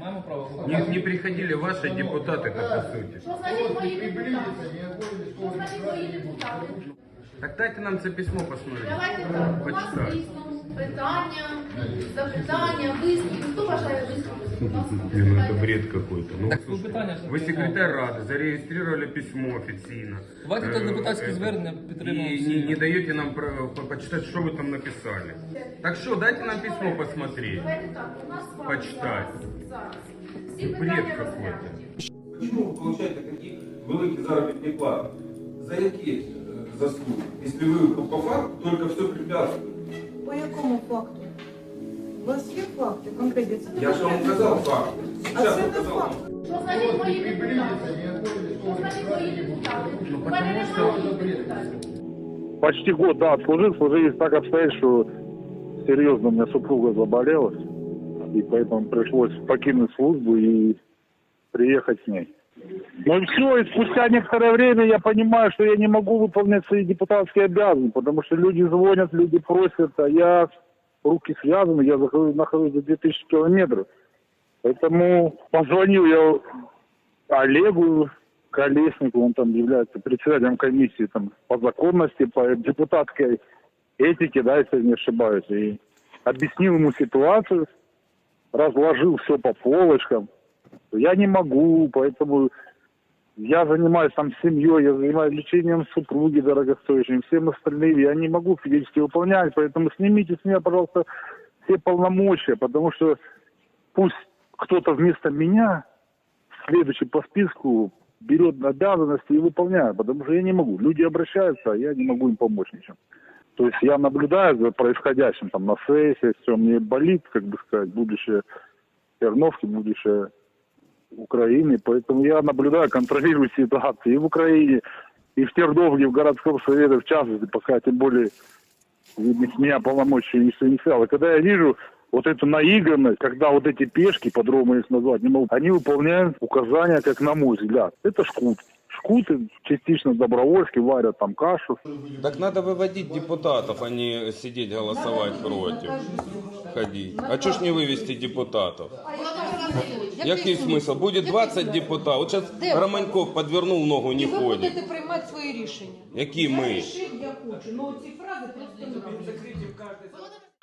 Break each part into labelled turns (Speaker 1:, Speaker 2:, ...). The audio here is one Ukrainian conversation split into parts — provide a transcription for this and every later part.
Speaker 1: Маємо право
Speaker 2: Не, не приходили ваши депутаты, по сути.
Speaker 3: Що значить мої депутати? Що значить мої депутати?
Speaker 2: Так дайте нам це письмо посмотрите.
Speaker 3: Давайте так. У вас
Speaker 2: Почитати.
Speaker 3: дійсно питання, запитання, вислів. Хто бажає висловити? Будь ласка.
Speaker 2: Не, ну это бред какой-то. Ну,
Speaker 1: Так,
Speaker 2: слушай,
Speaker 1: питання ж
Speaker 2: вы
Speaker 1: таке,
Speaker 2: секретарь Рады, зарегистрировали письмо официально.
Speaker 1: Давайте так
Speaker 2: Э,
Speaker 1: депутатські
Speaker 2: это,
Speaker 1: звернення підтримуємо
Speaker 2: И
Speaker 1: всі.
Speaker 2: не, не даете нам про- по- почитать, что вы там написали. Так что, дайте нам письмо посмотреть.
Speaker 3: Давайте так. У нас з вами
Speaker 2: Почитати.
Speaker 3: зараз- зараз. Всі
Speaker 2: Бред
Speaker 3: питання
Speaker 2: какой-то.
Speaker 3: розглянуті.
Speaker 4: Почему вы получаете такие великие заработные платы? За какие э, заслуги? Если вы по факту только все препятствуете.
Speaker 5: По якому факту? У вас є факти конкретні? Це не
Speaker 4: Я же вам
Speaker 5: конкретні
Speaker 4: указал
Speaker 5: факти.
Speaker 4: факт.
Speaker 5: А
Speaker 4: Сейчас
Speaker 5: це не
Speaker 4: указал
Speaker 5: факт.
Speaker 4: факт.
Speaker 3: Що значить мої депутати? Що значить мої депутати?
Speaker 2: Ну,
Speaker 3: У мене
Speaker 2: потому
Speaker 3: немає
Speaker 2: що-
Speaker 3: моїх депутатів.
Speaker 6: Почти год, да, отслужил. Сложились так обстоятельства, что серьезно у меня супруга заболела. И поэтому пришлось покинуть службу и приехать с ней. Ну и все, и спустя некоторое время я понимаю, что я не могу выполнять свои депутатские обязанности, потому что люди звонят, люди просят, а я руки связаны, я захожу- нахожусь за 2000 километров. Поэтому позвонил я Олегу Колеснику, он там является председателем комиссии там, по законности, по депутатской этике, да, если не ошибаюсь, и объяснил ему ситуацию, разложил все по полочкам. Я не могу, поэтому я занимаюсь там семьей, я занимаюсь лечением супруги дорогостоящим, всем остальным. Я не могу физически выполнять, поэтому снимите с меня, пожалуйста, все полномочия, потому что пусть кто-то вместо меня, следующий по списку, берет обязанности и выполняет, потому что я не могу. Люди обращаются, а я не могу им помочь ничем. То есть я наблюдаю за происходящим там на сессии, все, мне болит, как бы сказать, будущее Терновки, будущее Украины, поэтому я наблюдаю, контролирую ситуацию и в Украине, и в Терновке, в городском совете, в частности, пока тем более с меня полномочия никто не. И когда я вижу вот эту наигранность, когда вот эти пешки, по-другому их назвать не могу, они выполняют указания, как на мой взгляд. Это шкут. Шкуты частично добровольски варят там кашу.
Speaker 2: Так надо выводить депутатов, а не сидеть голосовать против. Ходить. А чё ж не вывести депутатов? Який смисл? Буде 20 депутатів. От зараз
Speaker 7: Де?
Speaker 2: Романьков подвернув ногу, не
Speaker 7: І ви
Speaker 2: ходить.
Speaker 7: будете приймати свої рішення.
Speaker 2: Які
Speaker 7: Я
Speaker 2: ми?
Speaker 7: рішив, я хочу. Ну ці фрази просто не.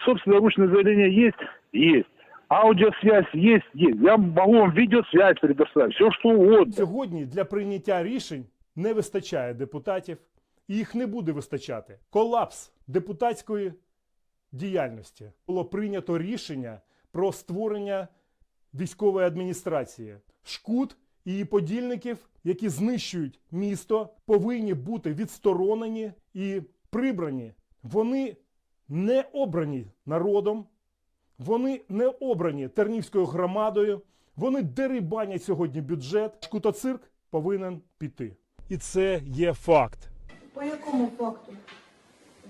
Speaker 6: Собственноручное заявление есть? Есть. Аудиосвязь есть? Есть. Я могу вам видеосвязь предоставить. Все что угодно.
Speaker 8: Сьогодні для прийняття рішень не вистачає депутатів, і їх не буде вистачати. Колапс депутатської діяльності. Було прийнято рішення про створення військової адміністрації. Шкут і її подільників, які знищують місто, повинні бути відсторонені і прибрані. Вони не обрані народом, вони не обрані Тернівською громадою. Вони дерибанять сьогодні бюджет. Шкутоцирк повинен піти. І це є факт.
Speaker 5: По якому факту?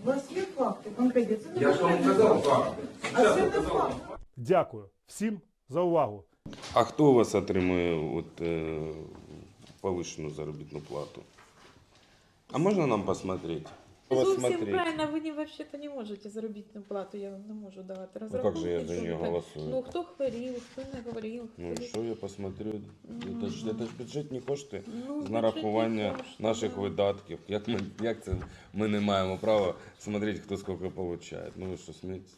Speaker 5: У вас є факти конкретні? Це не
Speaker 4: Я же вам
Speaker 5: конкретні
Speaker 4: указал
Speaker 5: факти.
Speaker 4: факт.
Speaker 5: А це не факт.
Speaker 4: факт.
Speaker 8: Дякую всім за увагу.
Speaker 2: А хто у вас отримує от, е, повищену заробітну плату? А можна нам посмотреть?
Speaker 9: Зовсім правильно, ви не, вообще-то не можете заробітну плату, я вам не можу давати.
Speaker 2: Ну, как же я за
Speaker 9: що
Speaker 2: нее
Speaker 9: ви так-
Speaker 2: голосую?
Speaker 9: Ну, хто хворів, хто не хворів.
Speaker 2: Ну і що я посмотрю? Це ж, це ж бюджетні кошти
Speaker 9: Ну,
Speaker 2: з
Speaker 9: бюджетні
Speaker 2: нарахування
Speaker 9: кошти,
Speaker 2: наших
Speaker 9: да.
Speaker 2: видатків. Як ми як це ми не маємо права смотреть, хто скільки отримує? Ну ви що смієтесь?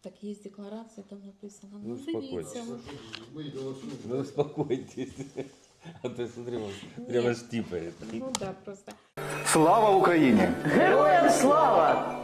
Speaker 9: Так є декларація, там написано.
Speaker 2: Ну,
Speaker 9: Ну, дивіться.
Speaker 2: успокойтесь. Ну успокойтесь. А то смотри, он прямо штипает.
Speaker 9: Ну да, просто.
Speaker 10: Слава Україні!
Speaker 11: Героям слава!